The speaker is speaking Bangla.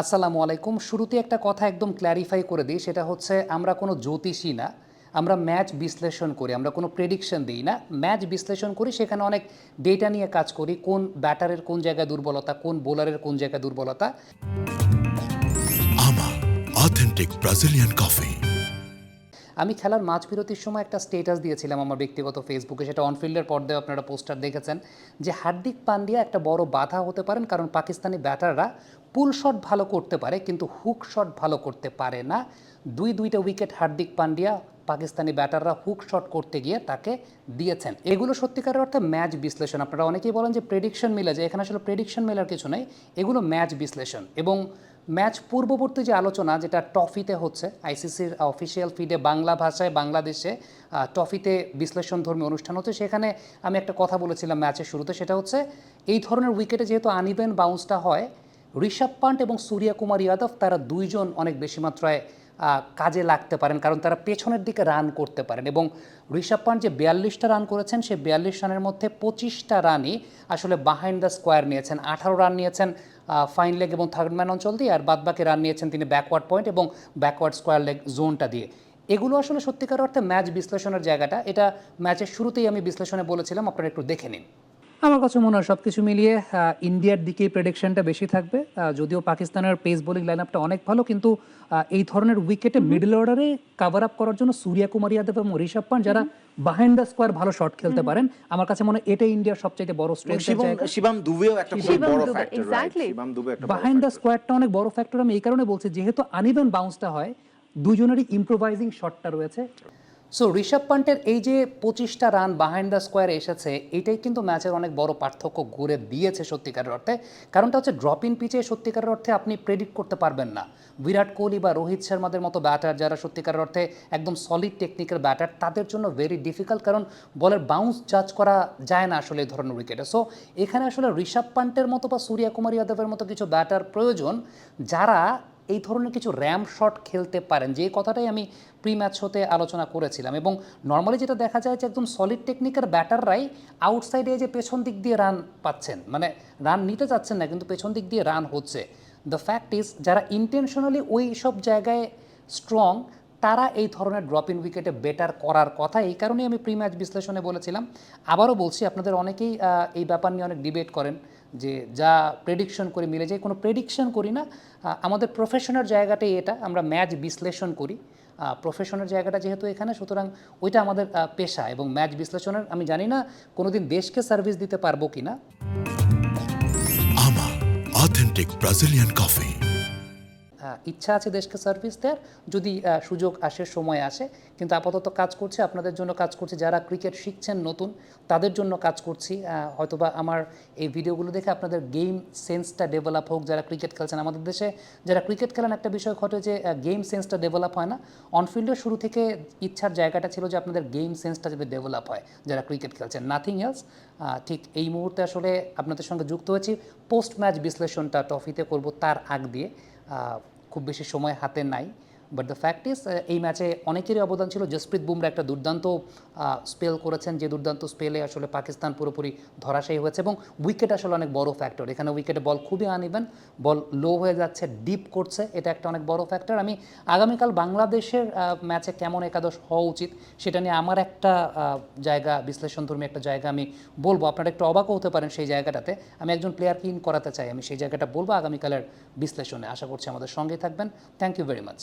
আসসালামু আলাইকুম। শুরুতে একটা কথা একদম ক্ল্যারিফাই করে দিই সেটা হচ্ছে আমরা কোনো জ্যোতিষী না আমরা ম্যাচ বিশ্লেষণ করি আমরা কোনো প্রেডিকশন দিই না। ম্যাচ বিশ্লেষণ করি সেখানে অনেক ডেটা নিয়ে কাজ করি কোন ব্যাটারের কোন জায়গায় দুর্বলতা কোন বোলারের কোন জায়গায় দুর্বলতা। আমা অথেন্টিক ব্রাজিলিয়ান কফি আমি খেলার মাঝ বিরতির সময় একটা স্টেটাস দিয়েছিলাম আমার ব্যক্তিগত ফেসবুকে সেটা অনফিল্ডের পর্দায় আপনারা পোস্টার দেখেছেন যে হার্দিক পান্ডিয়া একটা বড় বাধা হতে পারেন কারণ পাকিস্তানি ব্যাটাররা পুল শট ভালো করতে পারে, কিন্তু হুক শট ভালো করতে পারে না। দুই দুইটা উইকেট হার্দিক পান্ডিয়া, পাকিস্তানি ব্যাটাররা হুক শট করতে গিয়ে তাকে দিয়েছেন। এগুলো সত্যিকারের অর্থে ম্যাচ বিশ্লেষণ। আপনারা অনেকেই বলেন যে প্রেডিকশন মিলে যায়, এখানে আসলে প্রেডিকশন মেলার কিছু নেই, এগুলো ম্যাচ বিশ্লেষণ। এবং ম্যাচ পূর্ববর্তী যে আলোচনা, যেটা টফিতে হচ্ছে, আইসিসির অফিসিয়াল ফিডে বাংলা ভাষায়, বাংলাদেশে টফিতে বিশ্লেষণধর্মী অনুষ্ঠান হচ্ছে, সেখানে আমি একটা কথা বলেছিলাম ম্যাচের শুরুতে, সেটা হচ্ছে এই ধরনের উইকেটে যেহেতু আনিবেন বাউন্সটা হয় ঋষভ পান্ট এবং সূর্যা কুমার যাদব তারা দুইজন অনেক বেশি মাত্রায় কাজে লাগতে পারেন, কারণ তারা পেছনের দিকে রান করতে পারেন এবং ঋষভ পান্ট যে বিয়াল্লিশটা রান করেছেন, সেই বিয়াল্লিশ রানের মধ্যে পঁচিশটা রানই আসলে বাহাইন্ড দ্য স্কোয়ার নিয়েছেন। আঠারো রান নিয়েছেন ফাইন লেগ এবং থার্ড ম্যান অঞ্চল দিয়ে, আর বাদবাকি রান নিয়েছেন তিনি ব্যাকওয়ার্ড পয়েন্ট এবং ব্যাকওয়ার্ড স্কোয়ার লেগ জোনটা দিয়ে। এগুলো আসলে সত্যিকার অর্থে ম্যাচ বিশ্লেষণের জায়গাটা। এটা ম্যাচের শুরুতেই আমি বিশ্লেষণে বলেছিলাম, আপনারা একটু দেখে নিন। আমার কাছে মনে হয় সব কিছু মিলিয়ে ইন্ডিয়ার দিকেই প্রেডিকশনটা বেশি থাকবে। যদিও পাকিস্তানের পেস বোলিং লাইন আপটা অনেক ভালো কিন্তু এই ধরনের উইকেটে মিডল অর্ডারে কাভার আপ করার জন্য সূর্যা কুমার যাদব এবং ঋষভ পান্ট যারা বাহাইন্ড দ্য স্কোয়ার ভালো শট খেলতে পারেন আমার কাছে মনে হয় এটা ইন্ডিয়ার সবচেয়ে বড় স্ট্রেংথের শিবম দুবেও একটা খুব বড় ফ্যাক্টর exactly. শিবম দুবে একটা বাহাইন্ড দ্য স্কোয়ারটা অনেক বড় ফ্যাক্টর আমি এই কারণে বলছি যেহেতু আনইভেন বাউন্সটা হয় দুজনেরই ইম্প্রোভাইজিং শটটা রয়েছে। সো ঋষভ পান্টের এই যে পঁচিশটা রান বাহাইন্ড দ্য স্কোয়ারে এসেছে, এটাই কিন্তু ম্যাচের অনেক বড় পার্থক্য গড়ে দিয়েছে সত্যিকারের অর্থে। কারণটা হচ্ছে ড্রপ ইন পিচে সত্যিকারের অর্থে আপনি প্রেডিক্ট করতে পারবেন না। বিরাট কোহলি বা রোহিত শর্মাদের মতো ব্যাটার যারা সত্যিকারের অর্থে একদম সলিড টেকনিক্যাল ব্যাটার তাদের জন্য ভেরি ডিফিকাল্ট কারণ বলের বাউন্স জাজ করা যায় না আসলে এই ধরনের উইকেটে সো এখানে আসলে ঋষভ পান্টের মতো বা সূর্যা কুমার যাদবের মতো কিছু ব্যাটার প্রয়োজন, যারা এই ধরনের কিছু র্যাম শট খেলতে পারেন, যে কথাটাই আমি প্রি ম্যাচ হতে আলোচনা করেছিলাম। এবং নর্মালি যেটা দেখা যায় যে একদম সলিড টেকনিকের ব্যাটাররাই আউটসাইডে যে পেছন দিক দিয়ে রান পাচ্ছেন। মানে রান নিতে চাচ্ছেন না, কিন্তু পেছন দিক দিয়ে রান হচ্ছে। দ্য ফ্যাক্ট ইজ যারা ইন্টেনশনালি ওই সব জায়গায় স্ট্রং তারা এই ধরনের ড্রপ ইন উইকেটে বেটার করার কথা। এই কারণেই আমি প্রি ম্যাচ বিশ্লেষণে বলেছিলাম। আবারও বলছি, আপনাদের অনেকেই এই ব্যাপার নিয়ে অনেক ডিবেট করেন। যে যা প্রেডিকশন করে মিলে যায়, কোনো প্রেডিকশন করি না। আমাদের প্রফেশনের জায়গাটাই এটা, আমরা ম্যাচ বিশ্লেষণ করি। প্রফেশনের জায়গাটা যেহেতু এখানে, সুতরাং ওইটা আমাদের পেশা এবং ম্যাচ বিশ্লেষণের, আমি জানি না কোনোদিন দেশকে সার্ভিস দিতে পারব কি না অথেন্টিক ব্রাজিলিয়ান কফি ইচ্ছা আছে দেশকে সার্ভিস দেওয়ার। যদি সুযোগ আসে, সময় আসে, কিন্তু আপাতত কাজ করছে, আপনাদের জন্য কাজ করছি, যারা ক্রিকেট শিখছেন নতুন, তাদের জন্য কাজ করছি হয়তোবা আমার এই ভিডিওগুলো দেখে আপনাদের গেম সেন্সটা ডেভেলপ হোক, যারা ক্রিকেট খেলছেন। আমাদের দেশে যারা ক্রিকেট খেলেন, একটা বিষয় ঘটে যে গেম সেন্সটা ডেভেলপ হয় না। অনফিল্ডের শুরু থেকে ইচ্ছার জায়গাটা ছিল যে, আপনাদের গেম সেন্সটা যদি ডেভেলপ হয়, যারা ক্রিকেট খেলছেন। নাথিং এলস ঠিক এই মুহূর্তে আসলে আপনাদের সঙ্গে যুক্ত হয়েছি। পোস্ট ম্যাচ বিশ্লেষণটা ট্রফিতে করব তার আগ দিয়ে। খুব বেশি সময় হাতে নাই। বাট দ্য ফ্যাক্ট ইজ এই ম্যাচে অনেকেরই অবদান ছিল। জসপ্রীত বুমরা একটা দুর্দান্ত স্পেল করেছেন যে দুর্দান্ত স্পেলে আসলে পাকিস্তান পুরোপুরি ধরাশায়ী হয়েছে এবং উইকেট আসলে অনেক বড় ফ্যাক্টর এখানে উইকেটে বল খুবই আনিবেন বল লো হয়ে যাচ্ছে ডিপ করছে, এটা একটা অনেক বড় ফ্যাক্টর আমি আগামীকাল বাংলাদেশের ম্যাচে কেমন একাদশ হওয়া উচিত সেটা নিয়ে আমার একটা জায়গা বিশ্লেষণধর্মী একটা জায়গা আমি বলব। আপনারা একটু অবাকও হতে পারেন সেই জায়গাটাতে। আমি একজন প্লেয়ারকে ইন করাতে চাই। আমি সেই জায়গাটা বলব আগামীকালের বিশ্লেষণে। আশা করছি আমাদের সঙ্গেই থাকবেন। Thank you very much